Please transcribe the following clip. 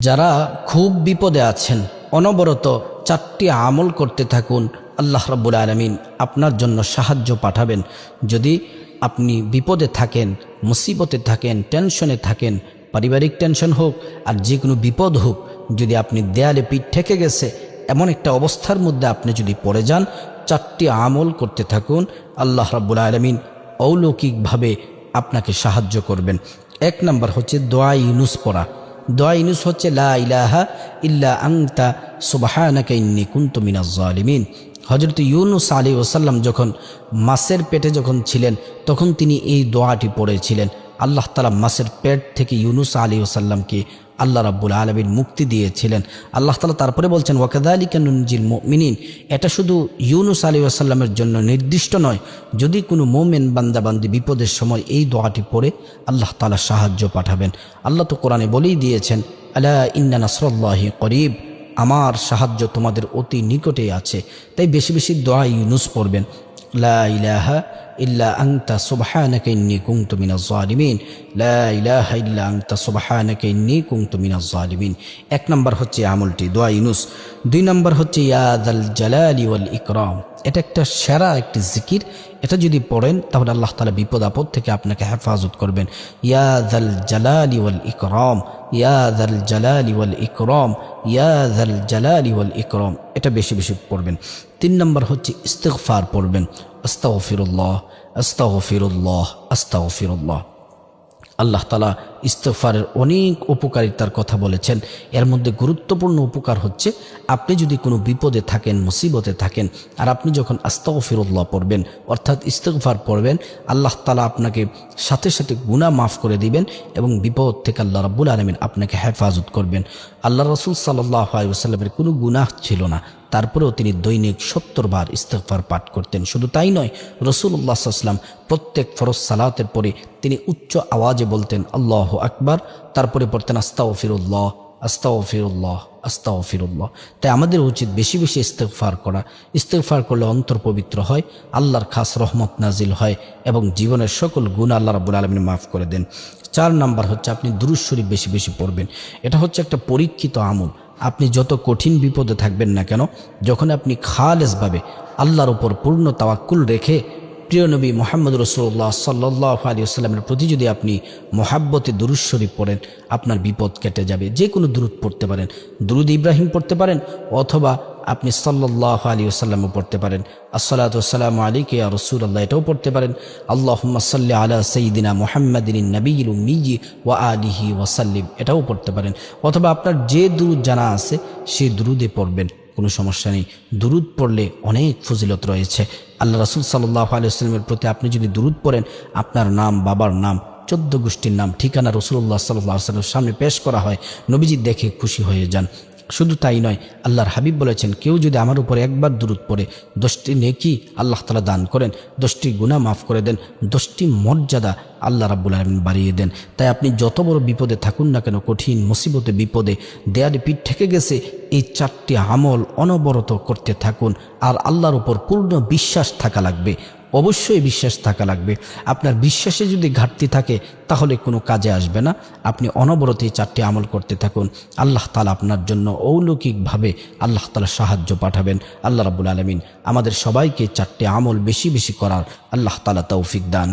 যারা খুব বিপদে আছেন, অনবরত চারটি আমল করতে থাকুন, আল্লাহ রব্বুল আলমিন আপনার জন্য সাহায্য পাঠাবেন। যদি আপনি বিপদে থাকেন, মুসিবতে থাকেন, টেনশনে থাকেন, পারিবারিক টেনশন হোক আর যে কোনো বিপদ হোক, যদি আপনি দেয়ালে পিঠ ঠেকে গেছে, এমন একটা অবস্থার মধ্যে আপনি যদি পড়ে যান, চারটি আমল করতে থাকুন, আল্লাহ রাব্বুল আলমিন অলৌকিকভাবে আপনাকে সাহায্য করবেন। এক নম্বর হচ্ছে দোয়া ইউনুস পড়া। দোয়া ইনুস হচ্ছে, লা ইলাহা ইল্লা আংতা সুবাহানাকা ইন্নি কুন্তু মিনাজ জালিমিন। হজরত ইউনুস আলী ওসাল্লাম যখন মাসের পেটে যখন ছিলেন, তখন তিনি এই দোয়াটি পড়েছিলেন। আল্লাহ তালা মাসের পেট থেকে ইউনুস আলী ওসাল্লামকে আল্লাহ রাব্বুল আলমীর মুক্তি দিয়েছিলেন। আল্লাহ তালা তারপরে বলছেন ওয়াকাদা আলী কানুনজিল মিনিন এটা শুধু ইউনুস আলী আসাল্লামের জন্য নির্দিষ্ট নয়। যদি কোনো মোমেন বান্দাবান্দি বিপদের সময় এই দোয়াটি পড়ে, আল্লাহ তালা সাহায্য পাঠাবেন। আল্লাহ তো কোরআনে বলেই দিয়েছেন, আলা ইন্না নাসরল্লাহি করিব আমার সাহায্য তোমাদের অতি নিকটেই আছে। তাই বেশি বেশি দোয়া ইউনুস পড়বেন। লা ইলাহা ইল্লা আংতা সুবহানাকা ইন্নী কুনতু মিনাজ জালিমিন। লা ইলাহা ইল্লা আংতা সুবহানাকা ইন্নী কুনতু মিনাজ জালিমিন। এক নম্বর হচ্ছে আমলটি দোয়া ইউনুস। দুই নম্বর হচ্ছে ইয়াদাল জালালি ওয়াল ইকরাম। এটা একটা সেরা একটি জিকির। এটা যদি পড়েন, তাহলে আল্লাহ তালা বিপদ আপদ থেকে আপনাকে হেফাজত করবেন। ইয়াদাল জালালি ওয়াল ইকরাম। ইয়াদাল জালালি ওয়াল ইকরম ইয়াদাল জালালি ওয়াল ইকরম। এটা বেশি বেশি পড়বেন। তিন নম্বর হচ্ছে ইস্তেকফার পড়বেন। আস্তাগফিরুল্লাহ আস্তাগফিরুল্লাহ আস্তাগফিরুল্লাহ। আল্লাহ তালা ইস্তফারের অনেক উপকারিতার কথা বলেছেন। এর মধ্যে গুরুত্বপূর্ণ উপকার হচ্ছে, আপনি যদি কোনো বিপদে থাকেন, মুসিবতে থাকেন, আর আপনি যখন আস্তাগফিরুল্লাহ পড়বেন, অর্থাৎ ইস্তফার পড়বেন, আল্লাহ তালা আপনাকে সাথে সাথে গুণা মাফ করে দিবেন এবং বিপদ থেকে আল্লাহ রাব্বুল আলমিন আপনাকে হেফাজত করবেন। আল্লাহ রসুল সাল্লাহ আলুসাল্লামের কোনো গুনাহ ছিল না, তারপরেও তিনি দৈনিক সত্তর বার ইস্তেকফার পাঠ করতেন। শুধু তাই নয় রসুল্লাহ সাল্লাম প্রত্যেক ফরজ সালাতের পরে তিনি উচ্চ আওয়াজে বলতেন, আল্লাহ আকবার, তারপরে পড়তেন আস্তাও ফিরুল্লাহ আস্তাও ফিরুল্লাহ আস্তাও ফিরুল্লাহ তাই আমাদের উচিত বেশি বেশি ইস্তেকফার করা। ইস্তেকফার করলে অন্তর পবিত্র হয়, আল্লাহর খাস রহমত নাজিল হয় এবং জীবনের সকল গুণ আল্লাহ রাবুল আলমিন মাফ করে দেন। চার নাম্বার হচ্ছে আপনি দুরুজ শরীফ বেশি বেশি পড়বেন। এটা হচ্ছে একটা পরীক্ষিত আমল। আপনি যত কঠিন বিপদে থাকবেন না কেন, যখন আপনি খালেসভাবে আল্লাহর ওপর পূর্ণ তাওয়াক্কুল রেখে প্রিয় নবী মোহাম্মদ রসুল্লাহ সাল্লাহ আলী আসসালামের প্রতি যদি আপনি মোহাব্বতে দুরুদ শরীফ পড়েন, আপনার বিপদ কেটে যাবে। যে কোনো দুরুদ পড়তে পারেন। দুরুদ ইব্রাহিম পড়তে পারেন অথবা আপনি সাল্লাহ আলী আসাল্লামও পড়তে পারেন। আসসালাতাম আলীকে আর রসুল আল্লাহ এটাও পড়তে পারেন। আল্লাহ সাল্লি আলা সঈদিনা মোহাম্মদিন নবীল মিজি ওয়া আলিহি ওয়াসাল্লিম, এটাও পড়তে পারেন। অথবা আপনার যে দুরুদ জানা আছে সেই দুরুদে পড়বেন। কোনো সমস্যা নেই। দুরুদ পড়লে অনেক ফজিলত রয়েছে। আল্লাহ রাসুল সাল্লাহ আলিয়াস্লামের প্রতি আপনি যদি দুরুদ পড়েন, আপনার নাম, বাবার নাম, চোদ্দ গোষ্ঠীর নাম, ঠিকানা রসুল্লাহ সাল্লাহ সাল্লামের সামনে পেশ করা হয়, নবীজি দেখে খুশি হয়ে যান। শুধু তাই নয়, আল্লাহর হাবিব বলেছেন, কেউ যদি আমার উপরে একবার দূরত পড়ে, দশটি নেকি আল্লাহ তালা দান করেন, দশটি গুণা মাফ করে দেন, দশটি মর্যাদা আল্লাহ রাব্বুল আলমিন বাড়িয়ে দেন। তাই আপনি যত বড় বিপদে থাকুন না কেন, কঠিন মুসিবতে, বিপদে, দেয়ালে পিঠ থেকে গেছে, এই চারটি আমল অনবরত করতে থাকুন। আর আল্লাহর উপর পূর্ণ বিশ্বাস থাকা লাগবে। অবশ্যই বিশ্বাস থাকা লাগবে। আপনার বিশ্বাসে যদি ঘাটতি থাকে, তাহলে কোনো কাজে আসবে না। আপনি অনবরত এই চারটি আমল করতে থাকুন। আল্লাহ তালা আপনার জন্য অলৌকিকভাবে আল্লাহ তালা সাহায্য পাঠাবেন। আল্লাহ রাবুল আলমিন আমাদের সবাইকে চারটি আমল বেশি বেশি করার আল্লাহ তালা তৌফিক দান।